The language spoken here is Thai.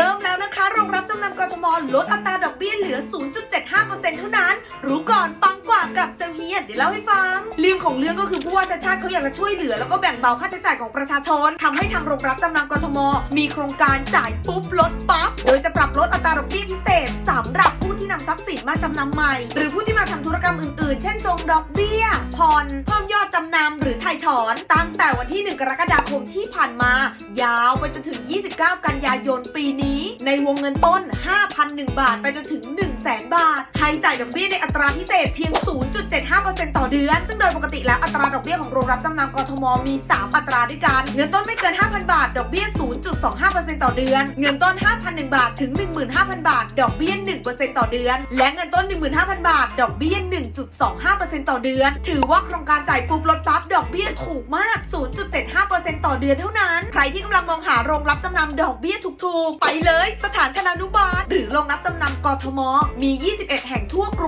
เริ่มแล้วนะคะโรงรับจำนำกทมลดอัตราดอกเบี้ยเหลือ 0.75%เท่านั้น รู้ก่อนปังกว่ากับเซลเฮียนเดี๋ยวเล่าให้ฟัง เรื่องของเรื่องก็คือผู้ว่าชาติชาติเขาอยากจะช่วยเหลือ แล้วก็แบ่งเบาค่าใช้จ่ายของประชาชนทำให้ทางโรงรับจำนำกทม มีโครงการจ่ายปุ๊บลดปั๊บ โดยจะปรับลดอัตราดอกเบี้ยพิเศษสำหรับผู้ที่นำทรัพย์สินมาจำนำใหม่ หรือผู้ที่มาทำธุรกรรมอื่นๆ เช่นทรงดอกเบี้ย ผ่อนเพิ่มยอดจำนำหรือไถ่ถอน ตั้งแต่วันที่ 1 กรกฎาคมที่ผ่านมา ยาวไปจนถึง 29 กันยายนปีนี้ ในวงเงินต้น 5,001 บาทไปจนถึง1 0 0 0 0 ให้จ่ายดอกเบี้ยในอัตราพิเศษเพียง 0.75%ต่อเดือน ซึ่งโดยปกติแล้วอัตราดอกเบี้ยของโรงรับจำนำกทมมี 3 อัตราด้วยกันเงินต้นไม่เกิน 5,000 บาท ดอกเบี้ย 0.25%ต่อเดือน เงินต้น 5,001 บาทถึง 15,000 บาท ดอกเบี้ย 1%ต่อเดือน และเงินต้น 15,000 บาท ดอกเบี้ย 1.25%ต่อเดือน ถือว่าโครงการจ่ายปุ๊บลดปั๊บดอกเบี้ยถูกมาก 0.75%ต่อเดือนเท่านั้น ใครที่กำลังมองหาโรงรับจำนำดอกเบี้ยถูกๆ ไปเลย สถานธนานุบาลหรือโรงรับจำนำกทม มี 21แห่งทั่วกรุง